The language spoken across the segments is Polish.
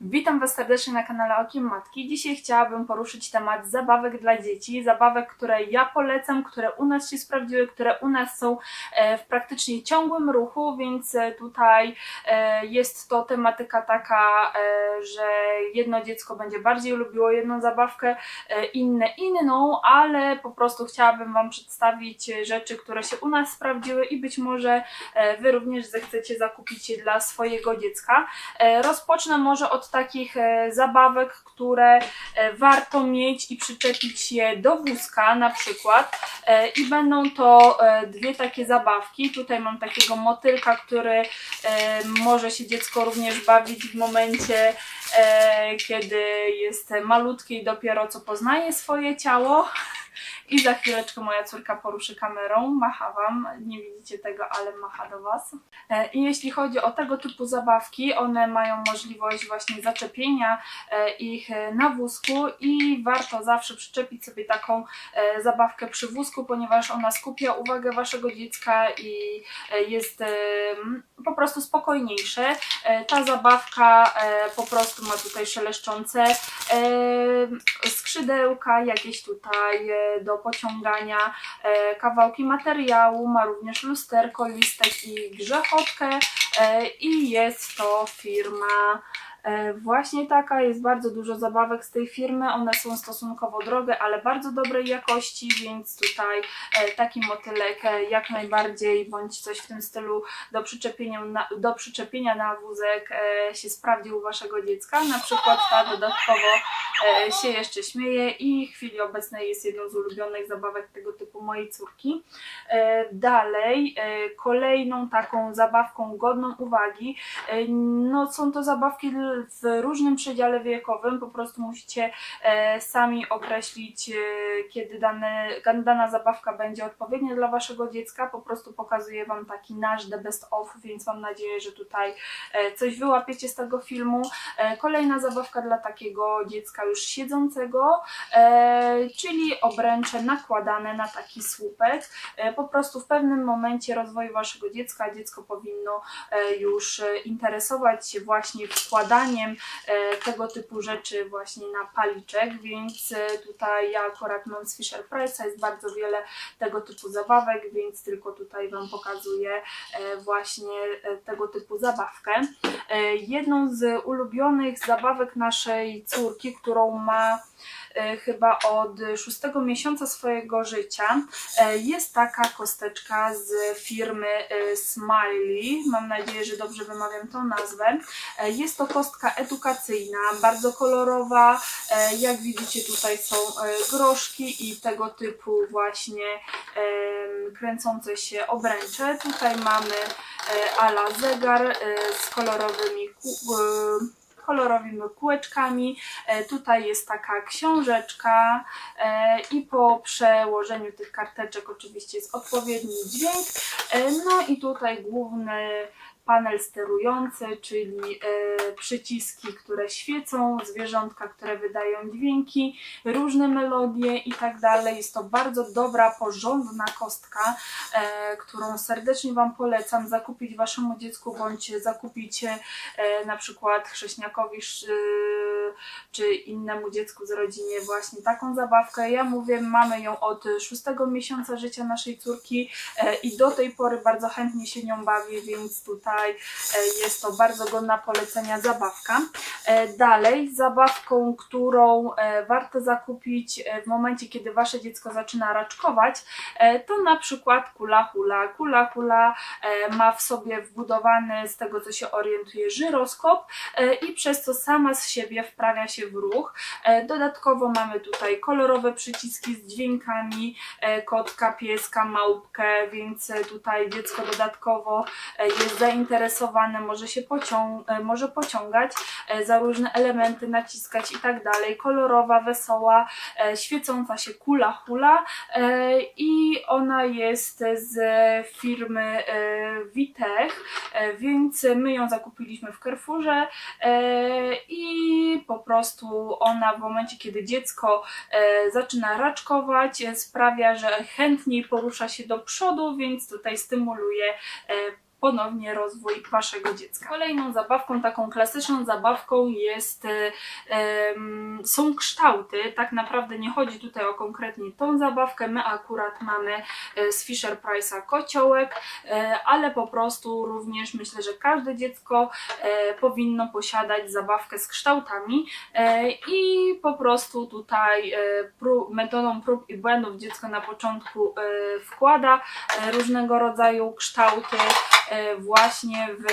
Witam Was serdecznie na kanale Okiem Matki. Dzisiaj chciałabym poruszyć temat zabawek dla dzieci. Zabawek, które ja polecam, które u nas się sprawdziły, które u nas są e, w praktycznie ciągłym ruchu, więc e, tutaj e, jest to tematyka taka, że jedno dziecko będzie bardziej lubiło jedną zabawkę, inne inną, ale po prostu chciałabym Wam przedstawić rzeczy, które się u nas sprawdziły i być może Wy również zechcecie zakupić je dla swojego dziecka. Rozpocznę może od takich e, zabawek, które e, warto mieć i przyczepić je do wózka na przykład. E, I będą to dwie takie zabawki. Tutaj mam takiego motylka, który może się dziecko również bawić w momencie, kiedy jest malutkie i dopiero co poznaje swoje ciało. I za chwileczkę moja córka poruszy kamerą, macha wam, nie widzicie tego, ale macha do was. E, I jeśli chodzi o tego typu zabawki, one mają możliwość właśnie zaczepienia e, ich e, na wózku i warto zawsze przyczepić sobie taką zabawkę przy wózku, ponieważ ona skupia uwagę waszego dziecka i jest po prostu spokojniejsze. Ta zabawka po prostu ma tutaj szeleszczące skrzydełka, jakieś tutaj do pociągania e, kawałki materiału, ma również lusterko, listek i grzechotkę e, i jest to firma właśnie taka, jest bardzo dużo zabawek z tej firmy, one są stosunkowo drogie, ale bardzo dobrej jakości, więc tutaj e, taki motylek e, jak najbardziej, bądź coś w tym stylu do przyczepienia na, do przyczepienia na wózek e, się sprawdzi u Waszego dziecka, na przykład ta dodatkowo e, się jeszcze śmieje i w chwili obecnej jest jedną z ulubionych zabawek tego typu mojej córki. E, Dalej, e, kolejną taką zabawką godną uwagi, e, no są to zabawki w różnym przedziale wiekowym, po prostu musicie e, sami określić, e, kiedy dane, dana zabawka będzie odpowiednia dla Waszego dziecka, po prostu pokazuję Wam taki nasz The Best Of, więc mam nadzieję, że tutaj e, coś wyłapiecie z tego filmu. Kolejna zabawka dla takiego dziecka już siedzącego, czyli obręcze nakładane na taki słupek. Po prostu w pewnym momencie rozwoju waszego dziecka dziecko powinno już interesować się właśnie wkładaniem e, tego typu rzeczy właśnie na paliczek, więc e, tutaj ja akurat mam z Fisher Price'a, jest bardzo wiele tego typu zabawek, więc tylko tutaj Wam pokazuję e, właśnie tego typu zabawkę. Jedną z ulubionych zabawek naszej córki, którą ma chyba od szóstego miesiąca swojego życia, e, jest taka kosteczka z firmy e, Smiley. Mam nadzieję, że dobrze wymawiam tą nazwę. E, Jest to kostka edukacyjna, bardzo kolorowa. E, Jak widzicie, tutaj są e, groszki i tego typu właśnie kręcące się obręcze. Tutaj mamy e, ala zegar e, z kolorowymi e, kolorowymi kółeczkami. E, Tutaj jest taka książeczka e, i po przełożeniu tych karteczek oczywiście jest odpowiedni dźwięk. E, No i tutaj główny panel sterujący, czyli e, przyciski, które świecą, zwierzątka, które wydają dźwięki, różne melodie i tak dalej. Jest to bardzo dobra, porządna kostka, e, którą serdecznie Wam polecam zakupić Waszemu dziecku, bądź zakupić e, na przykład chrześniakowi czy innemu dziecku z rodzinie właśnie taką zabawkę. Ja mówię, mamy ją od szóstego miesiąca życia naszej córki i do tej pory bardzo chętnie się nią bawię, więc tutaj e, jest to bardzo godna polecenia zabawka. E, Dalej, zabawką, którą e, warto zakupić w momencie, kiedy wasze dziecko zaczyna raczkować, to na przykład kula hula. Kula hula ma w sobie wbudowany, z tego co się orientuje, żyroskop i przez co sama z siebie wprawia się w ruch. Dodatkowo mamy tutaj kolorowe przyciski z dźwiękami, kotka, pieska, małpkę, więc tutaj dziecko dodatkowo jest zainteresowane, może się pocią- e, może pociągać e, za różne elementy, naciskać i tak dalej. Kolorowa, wesoła, e, świecąca się kula hula i ona jest z firmy Witech, e, więc my ją zakupiliśmy w Carrefourze i po prostu ona w momencie, kiedy dziecko zaczyna raczkować, sprawia, że chętniej porusza się do przodu, więc tutaj stymuluje ponownie rozwój waszego dziecka. Kolejną zabawką, taką klasyczną zabawką jest, em, są kształty. Tak naprawdę nie chodzi tutaj o konkretnie tą zabawkę. My akurat mamy e, z Fisher Price'a kociołek, e, ale po prostu również myślę, że każde dziecko powinno posiadać zabawkę z kształtami i po prostu tutaj metodą prób i błędów dziecko na początku wkłada różnego rodzaju kształty właśnie w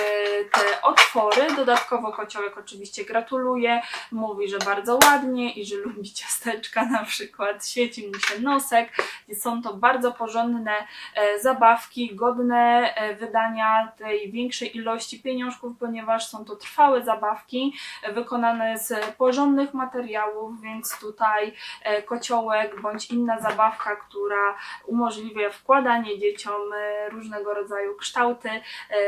te otwory. Dodatkowo kociołek oczywiście gratuluje, mówi, że bardzo ładnie i że lubi ciasteczka na przykład, świeci mu się nosek. Są to bardzo porządne e, zabawki, godne e, wydania tej większej ilości pieniążków, ponieważ są to trwałe zabawki e, wykonane z porządnych materiałów, więc tutaj e, kociołek bądź inna zabawka, która umożliwia wkładanie dzieciom e, różnego rodzaju kształty, e,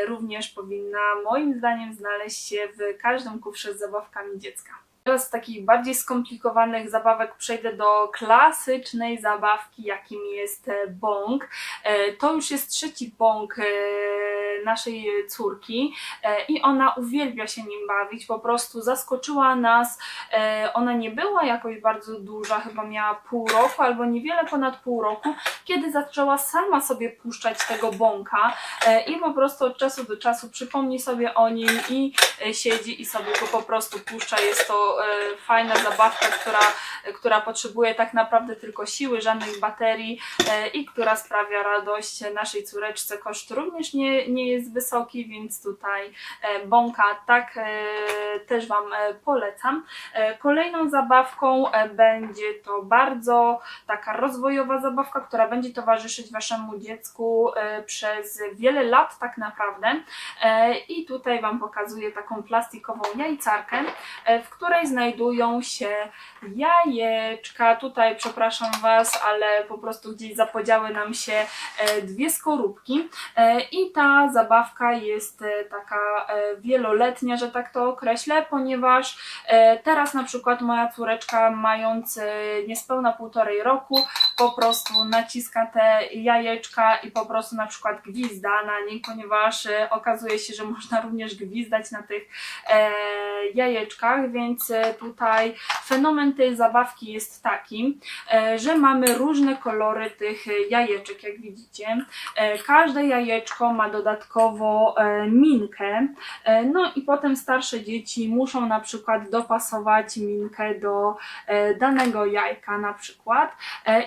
również powinna moim zdaniem znaleźć się w każdym kufrze z zabawkami dziecka. Teraz z takich bardziej skomplikowanych zabawek przejdę do klasycznej zabawki, jakim jest e, bąk. E, To już jest trzeci bąk e, naszej córki e, i ona uwielbia się nim bawić, po prostu zaskoczyła nas. E, Ona nie była jakoś bardzo duża, chyba miała pół roku albo niewiele ponad pół roku, kiedy zaczęła sama sobie puszczać tego bąka e, i po prostu od czasu do czasu przypomni sobie o nim i siedzi i sobie go po prostu puszcza. Jest to fajna zabawka, która, która potrzebuje tak naprawdę tylko siły, żadnych baterii i która sprawia radość naszej córeczce. Koszt również nie, nie jest wysoki, więc tutaj e, bąka tak e, też Wam e, polecam. Kolejną zabawką będzie to bardzo taka rozwojowa zabawka, która będzie towarzyszyć Waszemu dziecku przez wiele lat tak naprawdę. I tutaj Wam pokazuję taką plastikową jajcarkę, w której znajdują się jajeczka. Tutaj przepraszam Was, ale po prostu gdzieś zapodziały nam się dwie skorupki. I ta zabawka jest e, taka e, wieloletnia, że tak to określę, ponieważ e, teraz na przykład moja córeczka, mając niespełna półtorej roku, po prostu naciska te jajeczka i po prostu na przykład gwizda na nich, ponieważ okazuje się, że można również gwizdać na tych jajeczkach, więc tutaj fenomen tej zabawki jest taki, że mamy różne kolory tych jajeczek, jak widzicie. Każde jajeczko ma dodatkowo e, minkę, e, no i potem starsze dzieci muszą na przykład dopasować minkę do e, danego jajka na przykład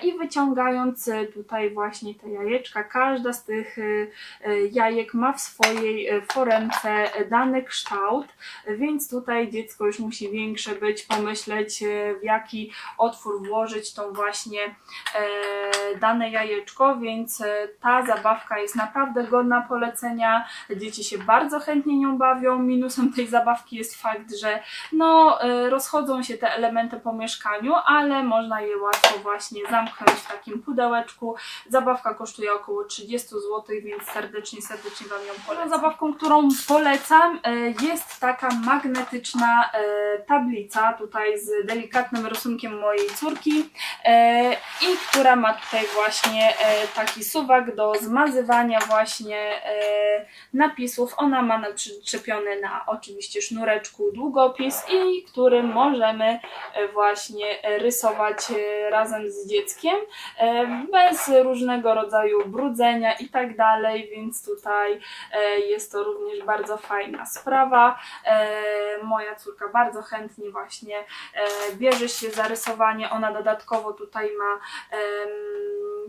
i wyciągając tutaj właśnie te jajeczka, każda z tych jajek ma w swojej foremce dany kształt, więc tutaj dziecko już musi większe być, pomyśleć w jaki otwór włożyć tą właśnie dane jajeczko, więc ta zabawka jest naprawdę godna polecenia. Dzieci się bardzo chętnie nią bawią. Minusem tej zabawki jest fakt, że no, e, rozchodzą się te elementy po mieszkaniu, ale można je łatwo właśnie zamknąć w takim pudełeczku. Zabawka kosztuje około 30 zł, więc serdecznie, serdecznie Wam ją polecam. Zabawką, którą polecam e, jest taka magnetyczna e, tablica, tutaj z delikatnym rysunkiem mojej córki i która ma tutaj właśnie taki suwak do zmazywania właśnie napisów. Ona ma na- przyczepiony na oczywiście sznureczku długopis i którym możemy e, właśnie e, rysować e, razem z dzieckiem e, bez różnego rodzaju brudzenia i tak dalej, więc tutaj e, jest to również bardzo fajna sprawa. E, Moja córka bardzo chętnie właśnie e, bierze się za rysowanie. Ona dodatkowo tutaj ma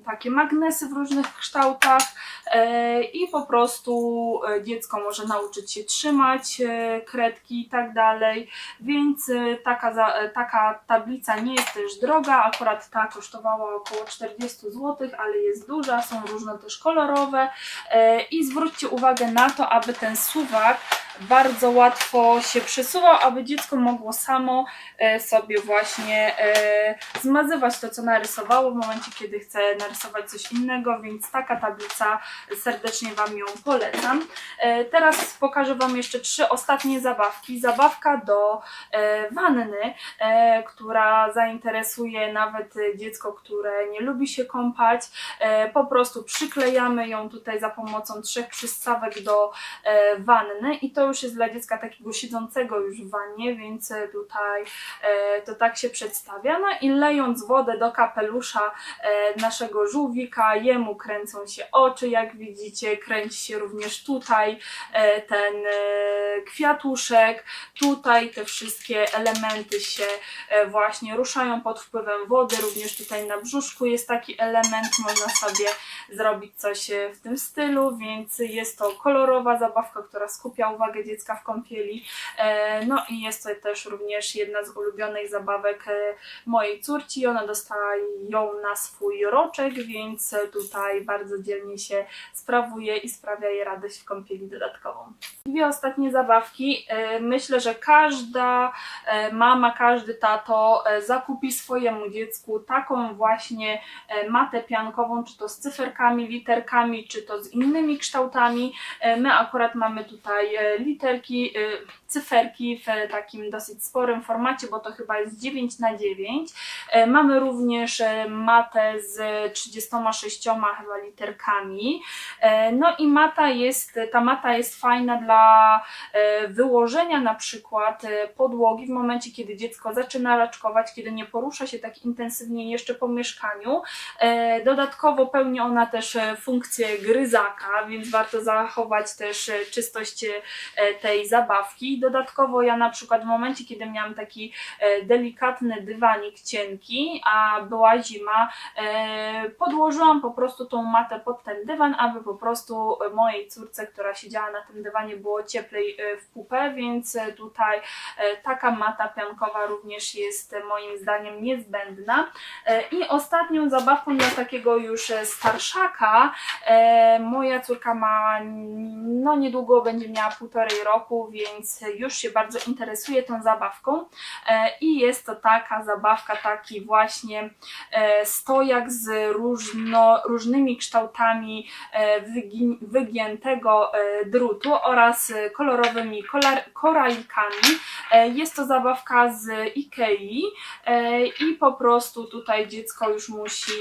takie magnesy w różnych kształtach e, i po prostu e, dziecko może nauczyć się trzymać e, kredki i tak dalej, więc taka, taka tablica nie jest też droga, akurat ta kosztowała około 40 zł, ale jest duża, są różne też kolorowe. I zwróćcie uwagę na to, aby ten suwak bardzo łatwo się przesuwał, aby dziecko mogło samo e, sobie właśnie e, zmazywać to, co narysowało w momencie, kiedy chce narysować coś innego, więc taka tablica serdecznie Wam ją polecam. E, Teraz pokażę Wam jeszcze trzy ostatnie zabawki. Zabawka do e, wanny, e, która zainteresuje nawet dziecko, które nie lubi się kąpać. E, Po prostu przyklejamy ją tutaj za pomocą trzech przystawek do e, wanny i to już jest dla dziecka takiego siedzącego już w wannie, więc e, tutaj e, to tak się przedstawia. No i lejąc wodę do kapelusza e, naszego żółwika, jemu kręcą się oczy, jak widzicie, kręci się również tutaj ten kwiatuszek, tutaj te wszystkie elementy się właśnie ruszają pod wpływem wody, również tutaj na brzuszku jest taki element, można sobie zrobić coś w tym stylu, więc jest to kolorowa zabawka, która skupia uwagę dziecka w kąpieli. E, No i jest to też również jedna z ulubionych zabawek e, mojej córci. Ona dostała ją na swój roczek, więc tutaj bardzo dzielnie się sprawuje i sprawia jej radość w kąpieli dodatkową. Dwie ostatnie zabawki. E, Myślę, że każda mama, każdy tato zakupi swojemu dziecku taką właśnie matę piankową, czy to z cyferkami, literkami, czy to z innymi kształtami. My akurat mamy tutaj literki, e, cyferki w takim dosyć sporym formacie, bo to chyba jest 9 na 9. E, Mamy również e, matę z 36 chyba literkami. No i mata jest, ta mata jest fajna dla wyłożenia na przykład podłogi w momencie, kiedy dziecko zaczyna raczkować, kiedy nie porusza się tak intensywnie jeszcze po mieszkaniu. Dodatkowo pełni ona też funkcję gryzaka, więc warto zachować też czystość tej zabawki. Dodatkowo ja na przykład w momencie, kiedy miałam taki e, delikatny dywanik cienki, a była zima, e, podłożyłam po prostu tą matę pod ten dywan, aby po prostu mojej córce, która siedziała na tym dywanie, było cieplej e, w pupę, więc e, tutaj e, taka mata piankowa również jest e, moim zdaniem niezbędna. E, I ostatnią zabawką dla takiego już e, starszaka, e, moja córka ma, no niedługo będzie miała półtorej roku, więc już się bardzo interesuje tą zabawką E, i jest to taka zabawka, taki właśnie e, stojak z różno, różnymi kształtami e, wygi- wygiętego drutu oraz kolorowymi koralikami. Jest to zabawka z Ikei i po prostu tutaj dziecko już musi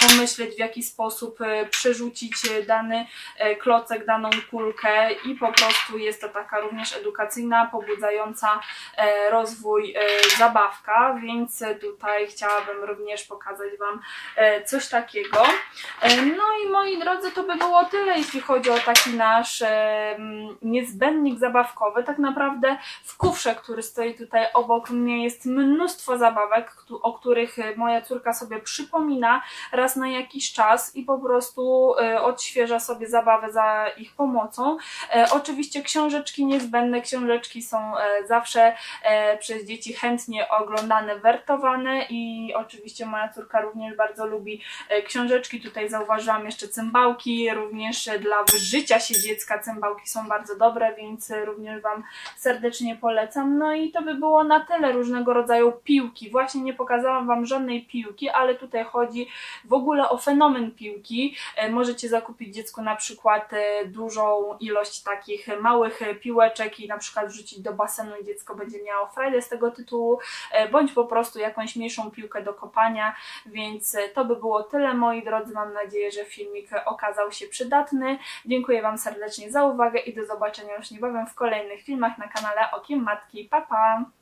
pomyśleć w jaki sposób przerzucić dany klocek, daną kulkę i po prostu jest to taka również edukacyjna, pobudzająca e, rozwój e, zabawka, więc tutaj chciałabym również pokazać Wam e, coś takiego. No i moi drodzy, to by było tyle, jeśli chodzi o taki nasz niezbędnik zabawkowy. Tak naprawdę w kufrze, który stoi tutaj obok mnie jest mnóstwo zabawek, o których moja córka sobie przypomina raz na jakiś czas i po prostu odświeża sobie zabawę za ich pomocą. Oczywiście książeczki niezbędne, książeczki są e, zawsze e, przez dzieci chętnie oglądane, wertowane i oczywiście moja córka również bardzo lubi e, książeczki. Tutaj zauważyłam jeszcze cymbałki, również dla wyżycia się dziecka cymbałki są bardzo dobre, więc również Wam serdecznie polecam. No i to by było na tyle różnego rodzaju piłki. Właśnie nie pokazałam Wam żadnej piłki, ale tutaj chodzi w ogóle o fenomen piłki. Możecie zakupić dziecku na przykład dużą ilość takich małych piłeczek i na przykład wrzucić do basenu i dziecko będzie miało frajdę z tego tytułu, e, bądź po prostu jakąś mniejszą piłkę do kopania, więc e, to by było tyle moi drodzy. Mam nadzieję, że filmik okazał się przydatny. Dziękuję Wam serdecznie za uwagę i do zobaczenia już niebawem w kolejnych filmach na kanale Okiem Matki. Pa pa!